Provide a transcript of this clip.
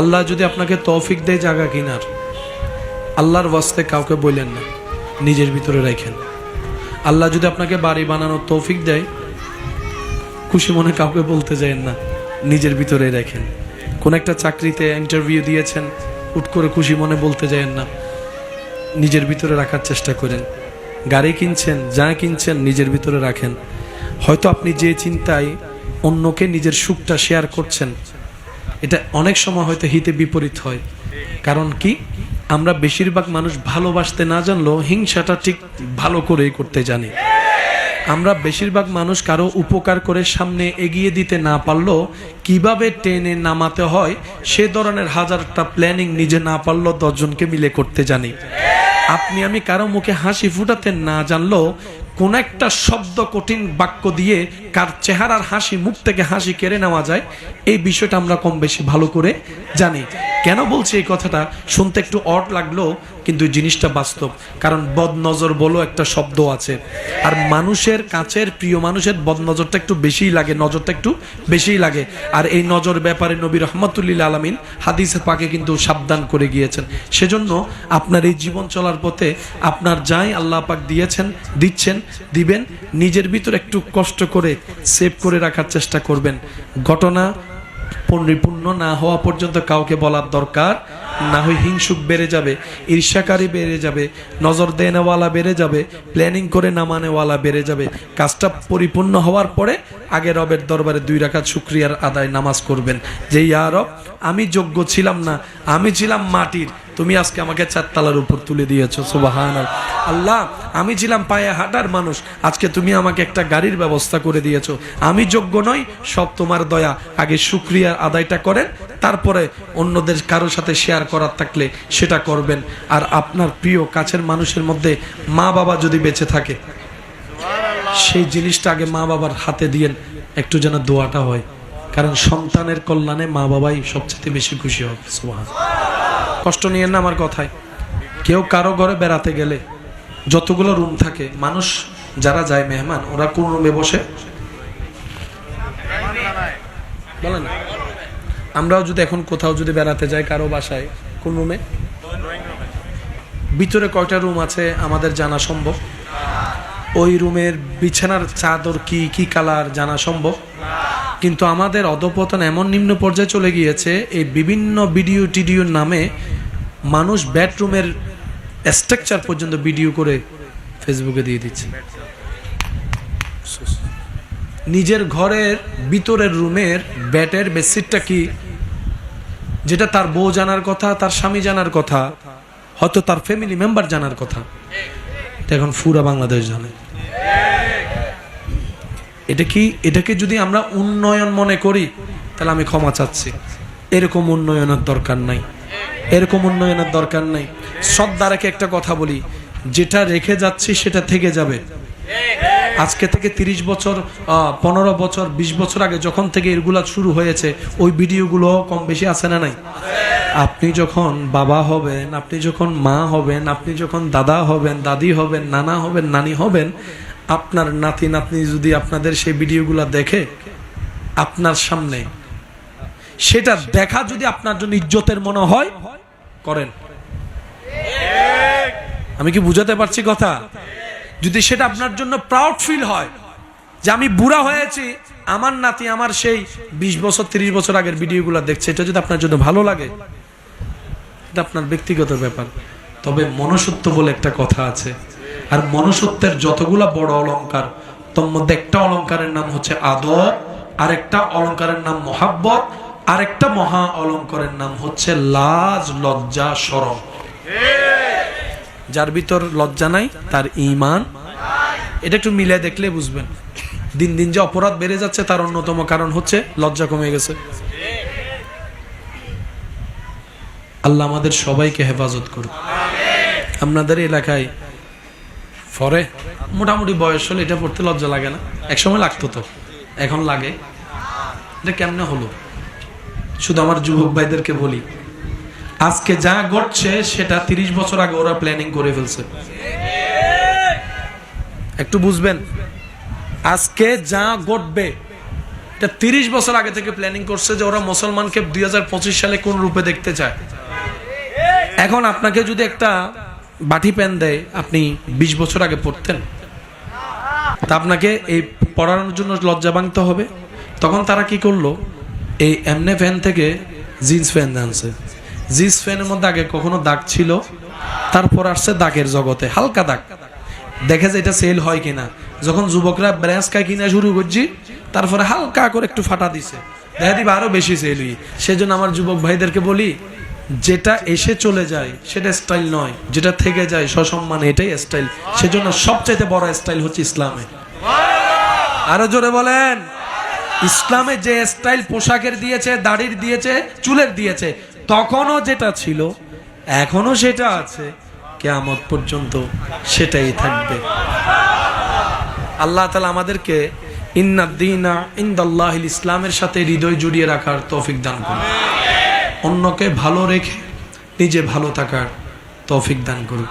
আল্লাহ যদি আপনাকে তৌফিক দেয় জায়গা কিনার, আল্লাহর ওয়াস্তে কাউকে বললেন না, নিজের ভিতরে রাখেন আল্লাহ যদি আপনাকে বাড়ি বানানোর তৌফিক দেয়, খুশি মনে কাউকে বলতে যায়েন না, নিজের ভিতরে রাখেন কোন একটা চাকরিতে ইন্টারভিউ দিয়েছেন, হুট করে খুশি মনে বলতে যায়েন না, নিজের ভিতরে রাখার চেষ্টা করেন। গাড়ি কিনছেন, যা কিনছেন, নিজের ভিতরে রাখেন। হয়তো আপনি যে চিন্তায় অন্যকে নিজের সুখটা শেয়ার করছেন এটা অনেক সময় হয়তো হিতে বিপরীত হয়। কারণ কি? আমরা বেশিরভাগ মানুষ ভালোবাসতে না জানলেও হিংসাটা ঠিক ভালো করেই করতে জানি। আমরা বেশিরভাগ মানুষ কারও উপকার করে সামনে এগিয়ে দিতে না পারলেও কীভাবে টেনে নামাতে হয়, সে ধরনের হাজারটা প্ল্যানিং নিজে না পারলেও দশজনকে মিলে করতে জানি। আপনি আমি কারও মুখে হাসি ফুটাতে না জানলেও কোন একটা শব্দ কঠিন বাক্য দিয়ে কার চেহারার হাসি, মুখ থেকে হাসি কেড়ে নেওয়া যায়, এই বিষয়টা আমরা কম বেশি ভালো করে জানি। কেন বলছি এই কথাটা? শুনতে একটু অট লাগল, কিন্তু জিনিসটা বাস্তব। কারণ বদনজর বলো একটা শব্দ আছে। আর মানুষের কাছের প্রিয় মানুষের বদনজরটা একটু বেশিই লাগে, নজরটা একটু বেশিই লাগে। আর এই নজর ব্যাপারে নবী রহমতুল্লিল আলমিন হাদিসে পাকে কিন্তু সাবধান করে গিয়েছেন। সেজন্য আপনার এই জীবন চলার পথে আপনার যাই আল্লাহ পাক দিয়েছেন, দিচ্ছেন দিবেন, নিজের ভিতর একটু কষ্ট করে সেভ করে রাখার চেষ্টা করবেন। ঘটনা পরিপূর্ণ না হওয়া পর্যন্ত কাউকে বলার দরকার, না হয় হিংসুক বেড়ে যাবে, ঈর্ষাকারী বেড়ে যাবে, নজর দেনেওয়ালা বেড়ে যাবে প্ল্যানিং করে নামানেওয়ালা বেড়ে যাবে। কাজটা পরিপূর্ণ হওয়ার পরে আগে রবের দরবারে দুই রাখাত শুক্রিয়ার আদায় নামাজ করবেন। যে, ইয়া রব, আমি যোগ্য ছিলাম না, আমি ছিলাম মাটির, তুমি আজকে আমাকে চারতলার উপর তুলে দিয়েছ। সুবাহান আল্লাহ, আমি ছিলাম পায়ে হাঁটার মানুষ। আজকে তুমি আমাকে একটা গাড়ির ব্যবস্থা করে দিয়েছ। আমি যোগ্য নই, সব তোমার দয়া। আগে শুক্রিয়ার আদায়টা করেন, তারপরে অন্যদের কারোর সাথে শেয়ার করার থাকলে সেটা করবেন। আর আপনার প্রিয় কাছের মানুষের মধ্যে মা বাবা যদি বেঁচে থাকে, সেই জিনিসটা আগে মা বাবার হাতে দিয়েন, একটু যেন দোয়াটা হয়। কারণ সন্তানের কল্যাণে মা বাবাই সবচেয়ে বেশি খুশি হবে কষ্ট নিয়েন না আমার কথায়। কেউ কারও ঘরে বেড়াতে গেলে যতগুলো রুম থাকে, মানুষ যারা যায় মেহমান, ওরা কোন রুমে বসে? বলেন না। আমরাও যদি এখন কোথাও যদি বেড়াতে যাই কারও বাসায়, কোন রুমে? ভিতরে কয়টা রুম আছে আমাদের জানা সম্ভব? ওই রুমের বিছানার চাদর কি কি কালার জানা সম্ভব? কিন্তু আমাদের অধপতন এমন নিম্ন পর্যায়ে চলে গিয়েছে, এই বিভিন্ন ভিডিও টিডিওর নামে মানুষ বেডরুমের স্ট্রাকচার পর্যন্ত ভিডিও করে ফেসবুকে দিয়ে দিচ্ছে। নিজের ঘরের, ভিতরের রুমের ব্যাটের বেডশিটটা কি? যেটা তার বউ জানার কথা, তার স্বামী জানার কথা, হয়তো তার ফ্যামিলি মেম্বার জানার কথা। এখন পুরা বাংলাদেশ জানে। এটা কি এটাকে যদি আমরা উন্নয়ন মনে করি, তাহলে আমি ক্ষমা চাচ্ছি। এরকম উন্নয়নের দরকার নাই। এরকম উন্নয়নের দরকার নাই। শ্রদ্ধা একটা কথা বলি, যেটা রেখে যাচ্ছি সেটা থেকে যাবে। আজকে থেকে তিরিশ বছর পনেরো বছর ২০ বছর আগে যখন থেকে এগুলা শুরু হয়েছে, ওই ভিডিওগুলো কম বেশি আছে না নাই? আপনি যখন বাবা হবেন, আপনি যখন মা হবেন, আপনি যখন দাদা হবেন, দাদি হবেন, নানা হবেন, নানি হবেন, আপনার নাতি নাতনি যদি আপনাদের সেই ভিডিওগুলো দেখে, আপনার সামনে সেটা দেখা যদি আপনার জন্য ইজ্জতের মনে হয়, করেন। আমি কি বুঝাতে পারছি কথা? যদি সেটা আপনার জন্য প্রাউড ফিল হয়, যে আমি বুড়া হয়েছি, আমার নাতি, আমার সেই বিশ বছর, তিরিশ বছর আগের ভিডিওগুলো দেখছে, এটা যদি আপনার জন্য ভালো লাগে, এটা আপনার ব্যক্তিগত ব্যাপার। তবে মনুষ্যত্ব বলে একটা কথা আছে। আর মনুষ্যত্বের যতগুলা বড় অলংকার, তোর মধ্যে একটা অলংকারের নাম হচ্ছে আদব আর একটা অলংকারের নাম মহাব্বত আর একটা মহা অলংকারের নাম হচ্ছে লাজ, লজ্জা সরম যার ভিতর লজ্জা নাই, তার ইমান এটা একটু মিলে দেখলে বুঝবেন। দিন দিন যে অপরাধ বেড়ে যাচ্ছে, তার অন্যতম কারণ হচ্ছে লজ্জা কমে গেছে। আল্লাহ আমাদের সবাইকে হেফাজত করুন আপনাদের এলাকায় ফরে মোটামুটি বয়স হলে এটা পড়তে লজ্জা লাগে না। একসময় লাগতো তো, এখন লাগে। এটা কেমনে হলো? শুধু আমার যুবক ভাইদেরকে বলি, আজকে যা ঘটছে সেটা তিরিশ বছর আগে ওরা প্ল্যানিং করে ফেলছে। একটু বুঝবেন, আজকে যা ঘটবে তিরিশ বছর আগে থেকে প্ল্যানিং করছে যে ওরা মুসলমানকে দুই হাজার পঁচিশ সালে কোন রূপে দেখতে চায়। এখন আপনাকে যদি একটা বাটি প্যান দেয়, আপনি বিশ বছর আগে পড়তেন। তা আপনাকে এই পড়ানোর জন্য লজ্জা ভাঙতে হবে। তখন তারা কি করল? এই এমনে ফ্যান থেকে জিন্স ফ্যান আনছে। জিন্স ফ্যানের মধ্যে আগে কখনো দাগ ছিল, তারপর আসছে দাগের জগতে, হালকা দাগ। দেখে যে এটা সেল হয় কিনা। যখন যুবকরা ব্রাঞ্চ খায় কিনা শুরু করছি, তারপরে হালকা করে একটু ফাটা দিছে। দেখা দিবে আরও বেশি সেল হই। সেজন্য আমার যুবক ভাইদেরকে বলি, যেটা এসে চলে যায়, সেটা স্টাইল নয়। যেটা থেকে যায়, সসম্মান এটাই স্টাইল সেজন্য সবচাইতে বড় স্টাইল হচ্ছে ইসলামে। আরও জোরে বলেন। ইসলামে যে স্টাইল পোশাকের দিয়েছে, দাড়ির দিয়েছে, চুলের দিয়েছে, তখনও যেটা ছিল এখনও সেটা আছে, কেয়ামত পর্যন্ত সেটাই থাকবে। আল্লাহ তালা আমাদেরকে ইন্নাদ্দিনা ইন্দাল্লাহিল ইসলামের সাথে হৃদয় জুড়িয়ে রাখার তৌফিক দান করুন। অন্যকে ভালো রেখে নিজে ভালো থাকার তৌফিক দান করুন।